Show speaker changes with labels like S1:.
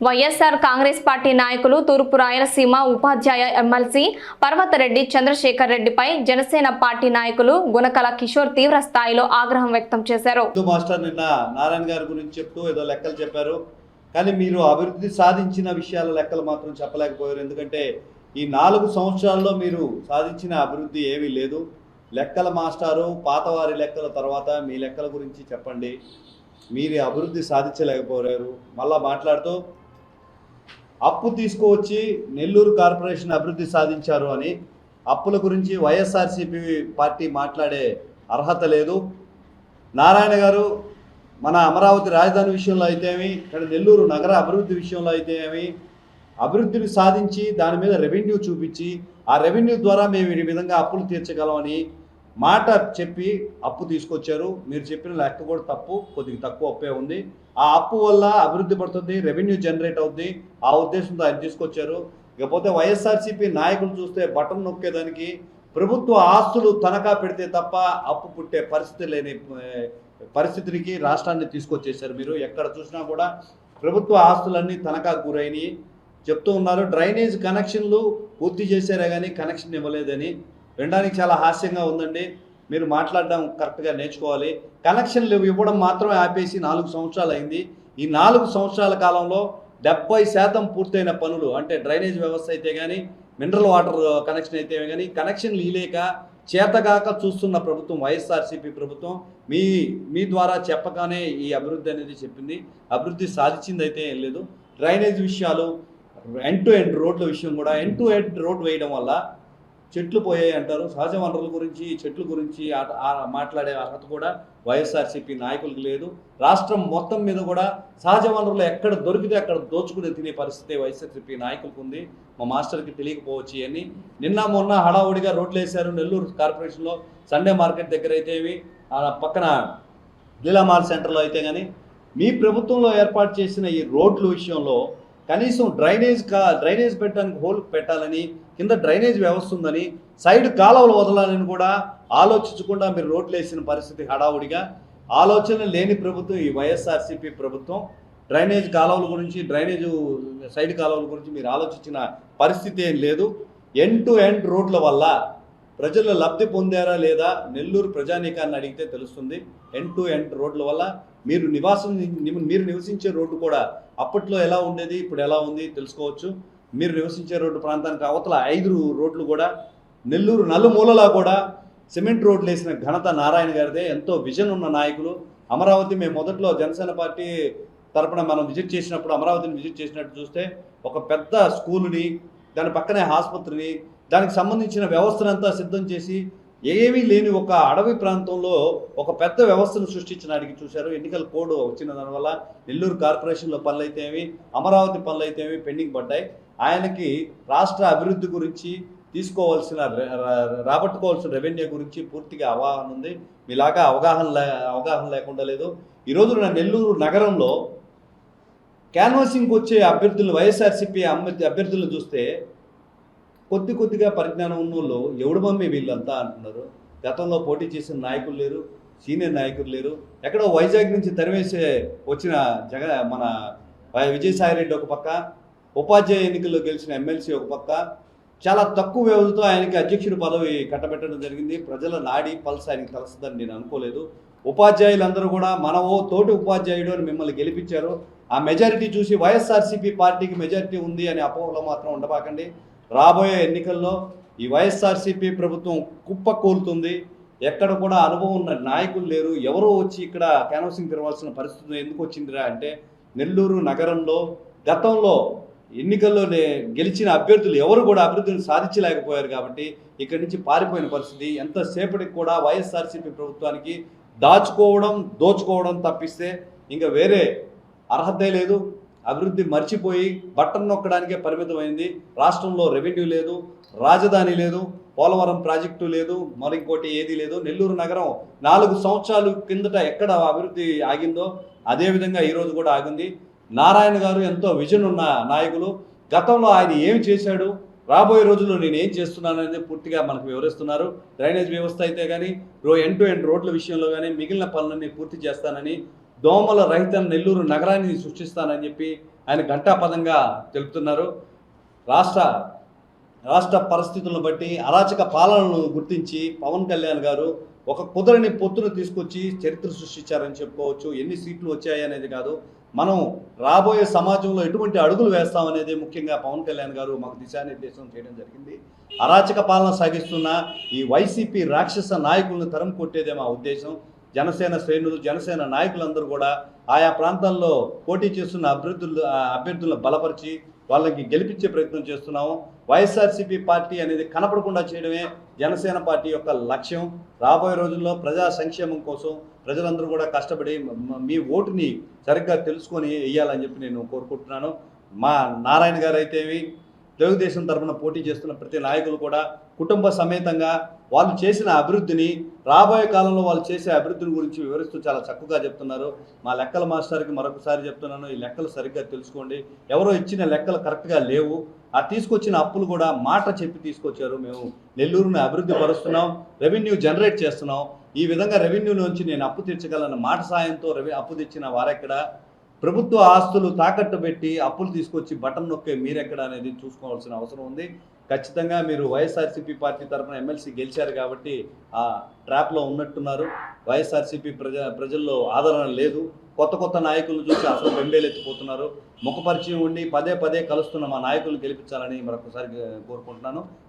S1: YSR Congress party నాయకులు తూర్పు రాయలసీమ ఉపాధ్యాయ MLC Parvathareddy Chandrasekhar రెడ్డిపై జనసేన పార్టీ నాయకులు గుణకల కిషోర్ తీవ్ర స్థాయిలో ఆగ్రహం వ్యక్తం చేశారు.
S2: మాస్టర్ నిన్న నారాయణ గారి గురించి చెప్తూ ఏదో లెక్కలు చెప్పారు. కానీ మీరు అభివృద్ధి సాధించిన విషయాల లెక్కలు మాత్రం చెప్పలేకపోయారు. ఎందుకంటే ఈ నాలుగు సంవత్సరాల్లో మీరు సాధించిన అభివృద్ధి ఏమీ లేదు. లెక్కల మాస్టారు పాతవారి లెక్కల తర్వాత మీ లెక్కల గురించి చెప్పండి. మీరు అభివృద్ధి సాధించలేకపోయారు. మళ్ళా మాట్లాడుతూ అప్పు తీసుకువచ్చి నెల్లూరు కార్పొరేషన్ అభివృద్ధి సాధించారు అని అప్పుల గురించి వైఎస్ఆర్సీపీ పార్టీ మాట్లాడే అర్హత లేదు. నారాయణ గారు మన అమరావతి రాజధాని విషయంలో అయితేమి ఇక్కడ నెల్లూరు నగర అభివృద్ధి విషయంలో అయితే ఏమి అభివృద్ధిని సాధించి దాని మీద రెవెన్యూ చూపించి ఆ రెవెన్యూ ద్వారా మేము ఈ విధంగా అప్పులు తీర్చగలమని మాట చెప్పి అప్పు తీసుకొచ్చారు. మీరు చెప్పిన లెక్క కూడా తప్పు కొద్దిగా తక్కువ అప్పే ఉంది. ఆ అప్పు వల్ల అభివృద్ధి పడుతుంది రెవెన్యూ జనరేట్ అవుద్ది. ఆ ఉద్దేశంతో ఆయన తీసుకొచ్చారు. ఇకపోతే వైఎస్ఆర్సీపీ నాయకులు చూస్తే బటన్ నొక్కేదానికి ప్రభుత్వ ఆస్తులు తనఖా పెడితే తప్ప అప్పు పుట్టే పరిస్థితి లేని పరిస్థితికి రాష్ట్రాన్ని తీసుకొచ్చేసారు మీరు. ఎక్కడ చూసినా కూడా ప్రభుత్వ ఆస్తులన్నీ తనఖా గురైనవి చెప్తూ ఉన్నారు డ్రైనేజ్ కనెక్షన్లు పూర్తి చేశారే కానీ కనెక్షన్ ఇవ్వలేదని. వినడానికి చాలా హాస్యంగా ఉందండి. మీరు మాట్లాడడం కరెక్ట్గా నేర్చుకోవాలి. కనెక్షన్లు ఇవ్వడం మాత్రమే ఆపేసి నాలుగు సంవత్సరాలు అయింది. ఈ నాలుగు సంవత్సరాల కాలంలో డెబ్బై శాతం పూర్తయిన పనులు అంటే డ్రైనేజ్ వ్యవస్థ అయితే కానీ మినరల్ వాటర్ కనెక్షన్ అయితే కానీ కనెక్షన్లు ఇలేక చేతగాక చూస్తున్న ప్రభుత్వం వైఎస్ఆర్సీపీ ప్రభుత్వం మీ మీ ద్వారా చెప్పగానే ఈ అభివృద్ధి అనేది చెప్పింది. అభివృద్ధి సాధించింది అయితే ఏం లేదు. డ్రైనేజ్ విషయాలు ఎండ్ టు ఎండ్ రోడ్ల విషయం కూడా ఎండ్ టు ఎండ్ రోడ్ వేయడం వల్ల చెట్లు పోయాయి అంటారు. సహజ వనరుల గురించి చెట్ల గురించి ఆ- మాట్లాడే అర్హత కూడా వైఎస్ఆర్సీపీ నాయకులకు లేదు. రాష్ట్రం మొత్తం మీద కూడా సహజ వనరులు ఎక్కడ దొరికితే అక్కడ దోచుకుని తినే పరిస్థితి వైఎస్ఆర్సీపీ నాయకులకు ఉంది. మా మాస్టర్కి తెలియకపోవచ్చు అని నిన్న మొన్న హడావుడిగా రోడ్లు వేశారు. నెల్లూరు కార్పొరేషన్లో సండే మార్కెట్ దగ్గర అయితే ఆ పక్కన లీలామాల్ సెంటర్లో అయితే కానీ మీ ప్రభుత్వంలో ఏర్పాటు చేసిన ఈ రోడ్ల విషయంలో కనీసం డ్రైనేజ్ కా డ్రైనేజ్ పెట్టడానికి హోల్ పెట్టాలని కింద డ్రైనేజ్ వ్యవస్థ ఉందని సైడ్ కాలువలు వదలాలని కూడా ఆలోచించకుండా మీరు రోడ్లు వేసిన పరిస్థితి హడావుడిగా. ఆలోచన లేని ప్రభుత్వం ఈ వైఎస్ఆర్సీపీ ప్రభుత్వం డ్రైనేజ్ కాలువల గురించి డ్రైనేజ్ సైడ్ కాలువల గురించి మీరు ఆలోచించిన పరిస్థితి ఏం లేదు. ఎండ్ టు ఎండ్ రోడ్ల వల్ల ప్రజలు లబ్ధి పొందారా లేదా నెల్లూరు ప్రజానీకాన్ని అడిగితే తెలుస్తుంది. ఎండ్ టు ఎండ్ రోడ్ల వల్ల మీరు నివాసం మీరు నివసించే రోడ్డు కూడా అప్పట్లో ఎలా ఉండేది ఇప్పుడు ఎలా ఉంది తెలుసుకోవచ్చు. మీరు నివసించే రోడ్డు ప్రాంతానికి అవతల ఐదు రోడ్లు కూడా నెల్లూరు నలుమూలలా కూడా సిమెంట్ రోడ్లు వేసిన ఘనత నారాయణ గారిదే. ఎంతో విజన్ ఉన్న నాయకులు. అమరావతి మేము మొదట్లో జనసేన పార్టీ తరపున మనం విజిట్ చేసినప్పుడు అమరావతిని విజిట్ చేసినట్టు చూస్తే ఒక పెద్ద స్కూలుని దాని పక్కనే ఆసుపత్రిని దానికి సంబంధించిన వ్యవస్థనంతా సిద్ధం చేసి ఏమీ లేని ఒక అడవి ప్రాంతంలో ఒక పెద్ద వ్యవస్థను సృష్టించడానికి చూశారు. ఎన్నికల కోడ్ వచ్చిన దానివల్ల నెల్లూరు కార్పొరేషన్లో పనులైతేమి అమరావతి పనులైతేమి పెండింగ్ పడ్డాయి. ఆయనకి రాష్ట్ర అభివృద్ధి గురించి తీసుకోవాల్సిన రాబట్టుకోవాల్సిన రెవెన్యూ గురించి పూర్తిగా అవగాహన ఉంది. మీలాగా అవగాహన లే అవగాహన లేకుండా లేదు. ఈరోజు నా నెల్లూరు నగరంలో క్యాన్వాసింగ్కి వచ్చే అభ్యర్థులు వైఎస్ఆర్సీపీ అభ్యర్థులను చూస్తే కొద్ది కొద్దిగా పరిజ్ఞానం ఉన్నోళ్ళు ఎవడు మమ్మీ వీళ్ళంతా అంటున్నారు. గతంలో పోటీ చేసిన నాయకులు లేరు సీనియర్ నాయకులు లేరు. ఎక్కడో వైజాగ్ నుంచి తరివేసే వచ్చిన జగ మన వై- విజయసాయిరెడ్డి ఒక పక్క ఉపాధ్యాయ ఎన్నికల్లో గెలిచిన ఎమ్మెల్సీ ఒక పక్క. చాలా తక్కువ వ్యవధితో ఆయనకి అధ్యక్షుడి పదవి కట్టబెట్టడం జరిగింది. ప్రజల నాడి పల్స్ ఆయనకి తెలుస్తుందని నేను అనుకోలేదు. ఉపాధ్యాయులందరూ కూడా మనవో తోటి ఉపాధ్యాయుడు అని మిమ్మల్ని గెలిపించారు. ఆ మెజారిటీ చూసి వైఎస్ఆర్సీపీ పార్టీకి మెజారిటీ ఉంది అనే అపోహలో మాత్రం ఉండబాకండి. రాబోయే ఎన్నికల్లో ఈ వైఎస్ఆర్సీపీ ప్రభుత్వం కుప్ప కూలుతుంది. ఎక్కడ కూడా అనుభవం ఉన్న నాయకులు లేరు. ఎవరో వచ్చి ఇక్కడ క్యాన్వసింగ్ తిరగాల్సిన పరిస్థితి ఎందుకు వచ్చిందిరా అంటే నెల్లూరు నగరంలో గతంలో ఎన్నికల్లో గెలిచిన అభ్యర్థులు ఎవరు కూడా అభివృద్ధిని సాధించలేకపోయారు కాబట్టి ఇక్కడి నుంచి పారిపోయిన పరిస్థితి. ఎంతసేపటికి కూడా వైఎస్ఆర్సీపీ ప్రభుత్వానికి దాచుకోవడం దోచుకోవడం తప్పిస్తే ఇంకా వేరే అర్హతే లేదు. అభివృద్ధి మర్చిపోయి బట్టన్ నొక్కడానికే పరిమితమైంది. రాష్ట్రంలో రెవెన్యూ లేదు రాజధాని లేదు పోలవరం ప్రాజెక్టు లేదు మరింకోటి ఏది లేదు. నెల్లూరు నగరం నాలుగు సంవత్సరాలు కిందట ఎక్కడ అభివృద్ధి ఆగిందో అదేవిధంగా ఈరోజు కూడా ఆగింది. నారాయణ గారు ఎంతో విజన్ ఉన్న నాయకులు. గతంలో ఆయన ఏమి చేశాడు? రాబోయే రోజుల్లో నేను ఏం చేస్తున్నాను అనేది పూర్తిగా మనకు వివరిస్తున్నారు. డ్రైనేజ్ వ్యవస్థ అయితే కానీ రో ఎండ్ టు ఎండ్ రోడ్ల విషయంలో కానీ మిగిలిన పనులన్నీ పూర్తి చేస్తానని దోమల రహిత నెల్లూరు నగరాన్ని సృష్టిస్తానని చెప్పి ఆయన ఘంటాపదంగా తెలుపుతున్నారు. రాష్ట్ర రాష్ట్ర పరిస్థితులను బట్టి అరాచక పాలనను గుర్తించి పవన్ కళ్యాణ్ గారు ఒక కుదరని పొత్తును తీసుకొచ్చి చరిత్ర సృష్టించారని చెప్పుకోవచ్చు. ఎన్ని సీట్లు వచ్చాయి అనేది కాదు. మనం రాబోయే సమాజంలో ఎటువంటి అడుగులు వేస్తామనేది ముఖ్యంగా పవన్ కళ్యాణ్ గారు మాకు దిశానిర్దేశం చేయడం జరిగింది. అరాచక పాలన సాగిస్తున్న ఈ వైసీపీ రాక్షస నాయకులను తరం కొట్టేదే మా ఉద్దేశం. జనసేన శ్రేణులు జనసేన నాయకులందరూ కూడా ఆయా ప్రాంతాల్లో పోటీ చేస్తున్న అభ్యర్థులు ఆ అభ్యర్థులను బలపరిచి వాళ్ళకి గెలిపించే ప్రయత్నం చేస్తున్నాము. వైఎస్ఆర్సీపీ పార్టీ అనేది కనపడకుండా చేయడమే జనసేన పార్టీ యొక్క లక్ష్యం. రాబోయే రోజుల్లో ప్రజా సంక్షేమం కోసం ప్రజలందరూ కూడా కష్టపడి మీ ఓటుని సరిగ్గా తెలుసుకొని వేయాలని చెప్పి నేను కోరుకుంటున్నాను. మా నారాయణ గారు అయితేవి తెలుగుదేశం తరఫున పోటీ చేస్తున్న ప్రతి నాయకులు కూడా కుటుంబ సమేతంగా వాళ్ళు చేసిన అభివృద్ధిని రాబోయే కాలంలో వాళ్ళు చేసే అభివృద్ధిని గురించి వివరిస్తూ చాలా చక్కగా చెప్తున్నారు. మా లెక్కల మాస్టర్కి మరొకసారి చెప్తున్నాను ఈ లెక్కలు సరిగ్గా తెలుసుకోండి. ఎవరో ఇచ్చిన లెక్కలు కరెక్ట్గా లేవు. ఆ తీసుకొచ్చిన అప్పులు కూడా మాట చెప్పి తీసుకొచ్చారు. మేము నెల్లూరుని అభివృద్ధి పరుస్తున్నాం రెవెన్యూ జనరేట్ చేస్తున్నాం. ఈ విధంగా రెవెన్యూ నుంచి నేను అప్పు తీర్చగలను మాట సాయంతో రెవె అప్పు తెచ్చిన వారెక్కడ? ప్రభుత్వ ఆస్తులు తాకట్టు పెట్టి అప్పులు తీసుకొచ్చి బటన్ నొక్కే మీరెక్కడ అనేది చూసుకోవాల్సిన అవసరం ఉంది. ఖచ్చితంగా మీరు వైఎస్ఆర్సీపీ పార్టీ తరఫున ఎమ్మెల్సీ గెలిచారు కాబట్టి ఆ ట్రాప్లో ఉన్నట్టున్నారు. వైఎస్ఆర్సీపీ ప్రజ ప్రజల్లో ఆదరణ లేదు. కొత్త కొత్త నాయకులను చూసి అసలు బెంబేలెత్తిపోతున్నారు. ముఖపరిచయం ఉండి పదే పదే కలుస్తున్న మా నాయకులను గెలిపించాలని మరొకసారి కోరుకుంటున్నాను.